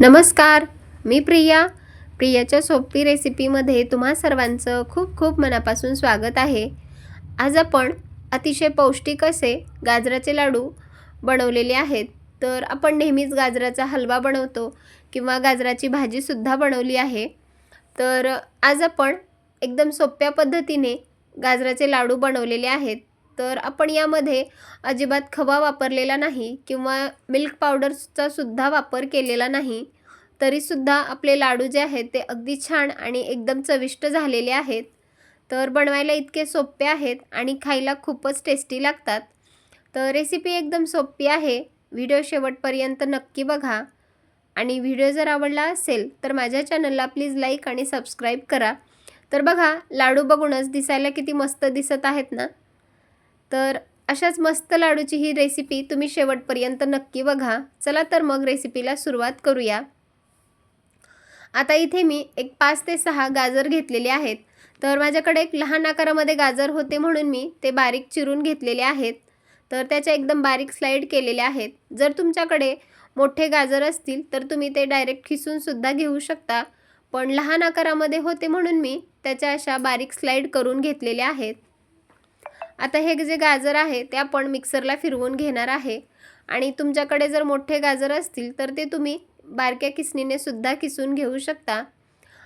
नमस्कार मी प्रिया. प्रियाच्या सोपी रेसिपीमध्ये तुम्हा सर्वांचं खूप खूप मनापासून स्वागत आहे. आज आपण अतिशय पौष्टिक असे गाजराचे लाडू बनवलेले आहेत. तर आपण नेहमीच गाजराचा हलवा बनवतो किंवा गाजराची भाजीसुद्धा बनवली आहे. तर आज आपण एकदम सोप्या पद्धतीने गाजराचे लाडू बनवलेले आहेत. तर आपण यामध्ये अजिबात खवा वापरलेला नाही किंवा मिल्क पावडरचा सुद्धा वापर केलेला नाही तरीसुद्धा आपले लाडू जे आहेत ते अगदी छान आणि एकदम चविष्ट झालेले आहेत. तर बनवायला इतके सोपे आहेत आणि खायला खूपच टेस्टी लागतात. तर रेसिपी एकदम सोपी आहे. व्हिडिओ शेवटपर्यंत नक्की बघा. आणि व्हिडिओ जर आवडला असेल तर माझ्या चॅनलला प्लीज लाईक आणि सबस्क्राईब करा. तर बघा लाडू बघूनच दिसायला किती मस्त दिसत आहेत ना? तर अशाच मस्त लाडूची ही रेसिपी तुम्ही शेवटपर्यंत नक्की बघा. चला तर मग रेसिपीला सुरुवात करूया. आता इथे मी एक पाच ते सहा गाजर घेतलेले आहेत. तर माझ्याकडे एक लहान आकारामध्ये गाजर होते म्हणून मी ते बारीक चिरून घेतलेले आहेत. तर त्याच्या एकदम बारीक स्लाईड केलेल्या आहेत. जर तुमच्याकडे मोठे गाजर असतील तर तुम्ही ते डायरेक्ट खिसूनसुद्धा घेऊ शकता. पण लहान आकारामध्ये होते म्हणून मी त्याच्या अशा बारीक स्लाईड करून घेतलेल्या आहेत. आता हे जे गाजर आहे ते आपण मिक्सरला फिरवून घेणार आहे. आणि तुमच्याकडे जर मोठे गाजर असतील तर ते तुम्ही बारक्या किसणीने सुद्धा किसून घेऊ शकता.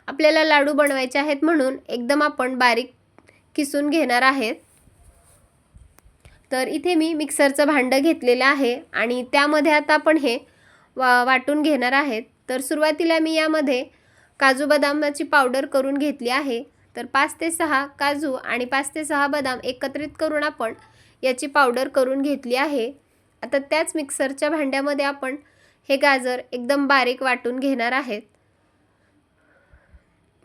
आपल्याला लाडू बनवायचे आहेत म्हणून एकदम आपण बारीक किसून घेणार आहेत. तर इथे मी मिक्सरचं भांडं घेतलेलं आहे आणि त्यामध्ये आता आपण हे वा वाटून घेणार आहेत. तर सुरुवातीला मी यामध्ये काजू बदामाची पावडर करून घेतली आहे. तर पाच ते सहा काजू आणि पाच ते सहा बदाम एकत्रित करून आपण याची पावडर करून घेतली आहे. आता त्याच मिक्सरच्या भांड्यामध्ये आपण हे गाजर एकदम बारीक वाटून घेणार आहेत.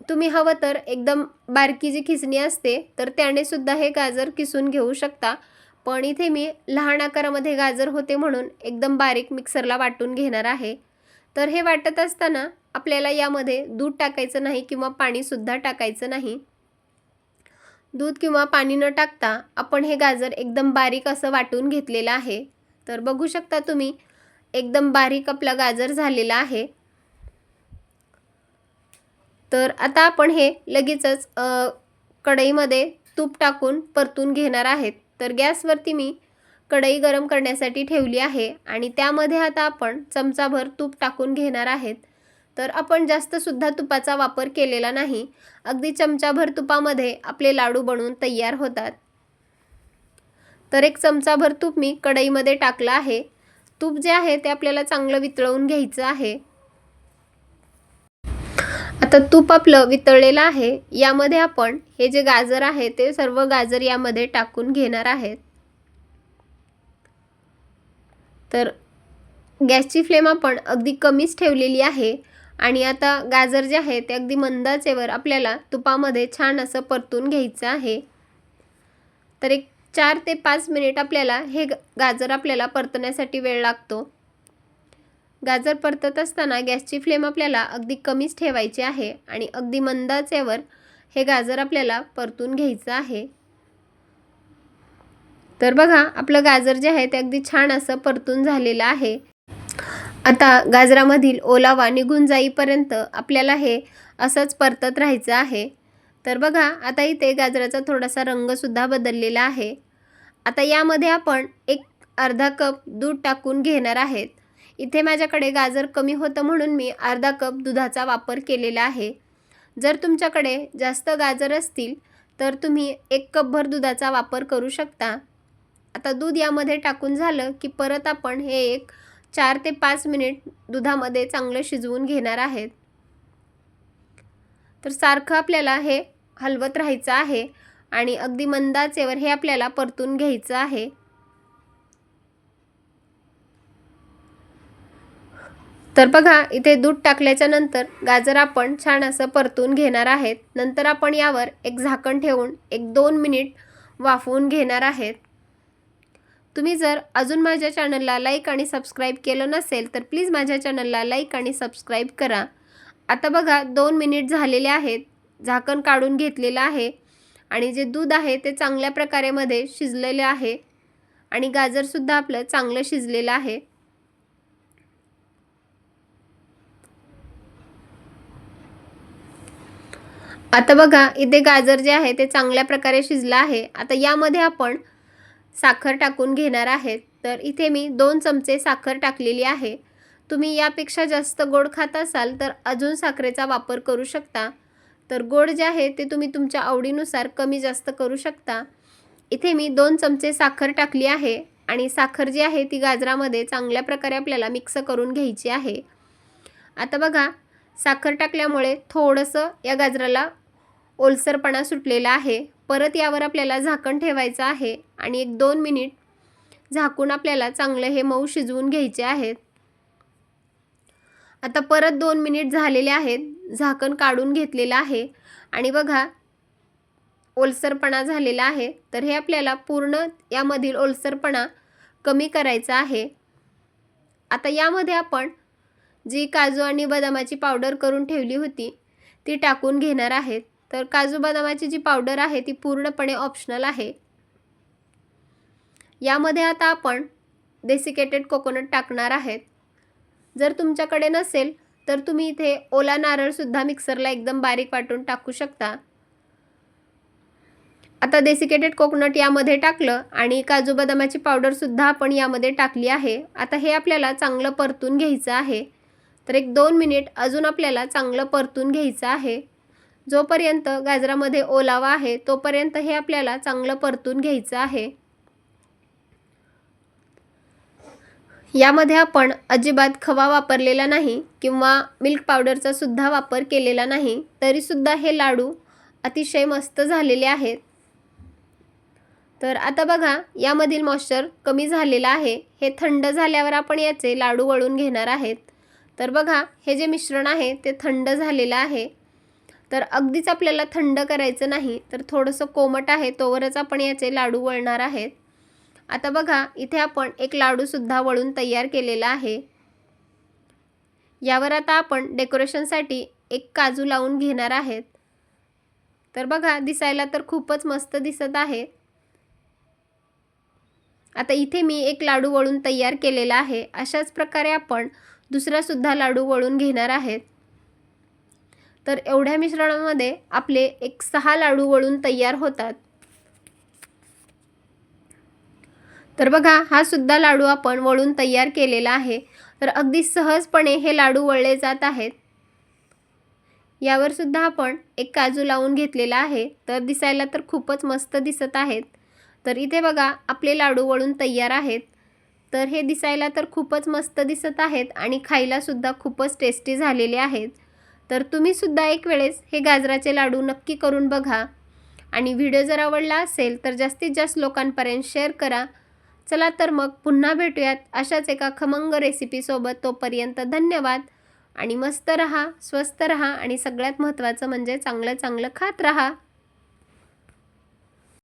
तुम्ही हवं तर एकदम बारकी जी खिसणी असते तर त्याने सुद्धा हे गाजर किसून घेऊ शकता. पण इथे मी लहान आकारामध्ये गाजर होते म्हणून एकदम बारीक मिक्सरला वाटून घेणार आहे. तर हे वाटत असताना आपल्याला यामध्ये दूध टाकायचं नाही किंवा पाणीसुद्धा टाकायचं नाही. दूध किंवा पाणी न टाकता आपण हे गाजर एकदम बारीक असं वाटून घेतलेलं आहे. तर बघू शकता तुम्ही एकदम बारीक आपला गाजर झालेला आहे. तर आता आपण हे लगेचच कढईमध्ये तूप टाकून परतून घेणार आहेत. तर गॅसवरती मी कढई गरम करण्यासाठी ठेवली आहे आणि त्यामध्ये आता आपण चमचाभर तूप टाकून घेणार आहेत. तर आपण जास्तसुद्धा तुपाचा वापर केलेला नाही. अगदी चमचाभर तुपामध्ये आपले लाडू बनवून तयार होतात. तर एक चमचाभर तूप मी कढईमध्ये टाकलं आहे. तूप जे आहे ते आपल्याला चांगलं वितळवून घ्यायचं आहे. आता तूप आपलं वितळलेलं आहे. यामध्ये आपण हे जे गाजर आहे ते सर्व गाजर यामध्ये टाकून घेणार आहेत तर गॅसची फ्लेम आपण अगदी कमीच ठेवलेली आहे. आणि आता गाजर जे आहे ते अगदी मंदाचेवर आपल्याला तुपामध्ये छान असं परतून घ्यायचं आहे. तर एक चार ते पाच मिनिट आपल्याला हे गाजर आपल्याला परतण्यासाठी वेळ लागतो. गाजर परतत असताना गॅसची फ्लेम आपल्याला अगदी कमीच ठेवायची आहे आणि अगदी मंदाचेवर हे गाजर आपल्याला परतून घ्यायचं आहे. तर बघा आपलं गाजर जे आहे ते अगदी छान असं परतून झालेलं आहे. आता गाजरामधील ओलावा निघून जाईपर्यंत आपल्याला हे असंच परतत राहायचं आहे. तर बघा आता इथे गाजराचा थोडासा रंगसुद्धा बदललेला आहे. आता यामध्ये आपण एक अर्धा कप दूध टाकून घेणार आहेत. इथे माझ्याकडे गाजर कमी होतं म्हणून मी अर्धा कप दुधाचा वापर केलेला आहे. जर तुमच्याकडे जास्त गाजर असतील तर तुम्ही एक कपभर दुधाचा वापर करू शकता. आता दूध यामध्ये टाकून झालं की परत आपण हे एक चार ते पाच मिनिट दुधामध्ये चांगलं शिजवून घेणार आहेत. तर सारखं आपल्याला हे हलवत राहायचं आहे आणि अगदी मंदाचेवर हे आपल्याला परतून घ्यायचं आहे. तर बघा इथे दूध टाकल्याच्या नंतर गाजर आपण छान असं परतून घेणार आहेत. नंतर आपण यावर एक झाकण ठेवून एक दोन मिनिट वाफवून घेणार आहेत. तुम्ही जर अजून माझ्या चॅनलला लाईक आणि सबस्क्राईब केलं नसेल तर प्लीज माझ्या चॅनलला लाईक आणि सबस्क्राईब करा. आता बघा दोन मिनिट झालेले आहेत. झाकण काढून घेतलेलं आहे. आणि जे दूध आहे ते चांगल्या प्रकारेमध्ये शिजलेले आहे. आणि गाजरसुद्धा आपलं चांगलं शिजलेलं आहे. आता बघा इथे गाजर जे आहे ते चांगल्या प्रकारे शिजलं आहे. आता यामध्ये आपण साखर टाकून घेणार आहेत. तर इथे मी दोन चमचे साखर टाकलेली आहे. तुम्ही यापेक्षा जास्त गोड खात असाल तर अजून साखरेचा वापर करू शकता. तर गोड जे आहे ते तुम्ही तुमच्या आवडीनुसार कमी जास्त करू शकता. इथे मी दोन चमचे साखर टाकली आहे आणि साखर जी आहे ती गाजरामध्ये चांगल्या प्रकारे आपल्याला मिक्स करून घ्यायची आहे. आता बघा साखर टाकल्यामुळे थोडंसं या गाजराला ओलसरपणा सुटलेला आहे. परत यावर आपल्याला झाकण ठेवायचं आहे आणि एक दोन मिनिट झाकून आपल्याला चांगलं हे मऊ शिजवून घ्यायचे आहेत. आता परत दोन मिनिट झालेले आहेत. झाकण काढून घेतलेलं आहे. आणि बघा ओलसरपणा झालेला आहे. तर हे आपल्याला पूर्ण यामधील ओलसरपणा कमी करायचा आहे. आता यामध्ये आपण जी काजू आणि बदामाची पावडर करून ठेवली होती ती टाकून घेणार आहेत. तर काजू बदामाची जी पावडर आहे ती पूर्णपणे ऑप्शनल आहे. यामध्ये आता आपण डेसिकेटेड कोकोनट टाकणार आहेत. जर तुमच्याकडे नसेल तर तुम्ही इथे ओला नारळसुद्धा मिक्सरला एकदम बारीक वाटून टाकू शकता. आता डेसिकेटेड कोकोनट यामध्ये टाकलं आणि काजू बदामाची पावडरसुद्धा आपण यामध्ये टाकली आहे. आता हे आपल्याला चांगलं परतून घ्यायचं आहे. तर एक दोन मिनिट अजून आपल्याला चांगलं परतून घ्यायचं आहे. जोपर्यंत गाजरामध्ये ओलावा आहे तोपर्यंत हे आपल्याला चांगलं परतून घ्यायचं आहे. यामध्ये आपण अजिबात खवा वापरलेला नाही किंवा मिल्क पावडरचा सुद्धा वापर केलेला नाही तरीसुद्धा हे लाडू अतिशय मस्त झालेले आहेत. तर आता बघा यामधील मॉइश्चर कमी झालेलं आहे. हे थंड झाल्यावर आपण याचे लाडू वळून घेणार आहेत. तर बघा हे जे मिश्रण आहे ते थंड झालेलं आहे. तर अगदीच आपल्याला थंड करायचं नाही तर थोडंसं कोमट आहे तोवरच आपण याचे लाडू वळणार आहेत. आता बघा इथे आपण एक लाडूसुद्धा वळून तयार केलेला आहे. यावर आता आपण डेकोरेशनसाठी एक काजू लावून घेणार आहेत. तर बघा दिसायला तर खूपच मस्त दिसत आहे. आता इथे मी एक लाडू वळून तयार केलेला आहे. अशाच प्रकारे आपण दुसरासुद्धा लाडू वळून घेणार आहेत. तर एवढ्या मिश्रणामध्ये आपले एक सहा लाडू वळून तयार होतात. तर बघा हा सुद्धा लाडू आपण वळून तयार केलेला आहे. तर अगदी सहजपणे हे लाडू वळले जात आहेत. यावर सुद्धा आपण एक काजू लावून घेतलेला आहे. तर दिसायला तर खूपच मस्त दिसत आहेत. तर इथे बघा आपले लाडू वळून तयार आहेत. तर हे दिसायला तर खूपच मस्त दिसत आहेत आणि खायलासुद्धा खूपच टेस्टी झालेले आहेत. तर तुम्हीसुद्धा एक वेळेस हे गाजराचे लाडू नक्की करून बघा. आणि व्हिडिओ जर आवडला असेल तर जास्तीत जास्त लोकांपर्यंत शेअर करा. चला तर मग पुन्हा भेटूयात अशाच एका खमंग रेसिपीसोबत तोपर्यंत धन्यवाद. आणि मस्त रहा स्वस्त रहा आणि सगळ्यात महत्त्वाचं म्हणजे चांगलं चांगलं खात रहा.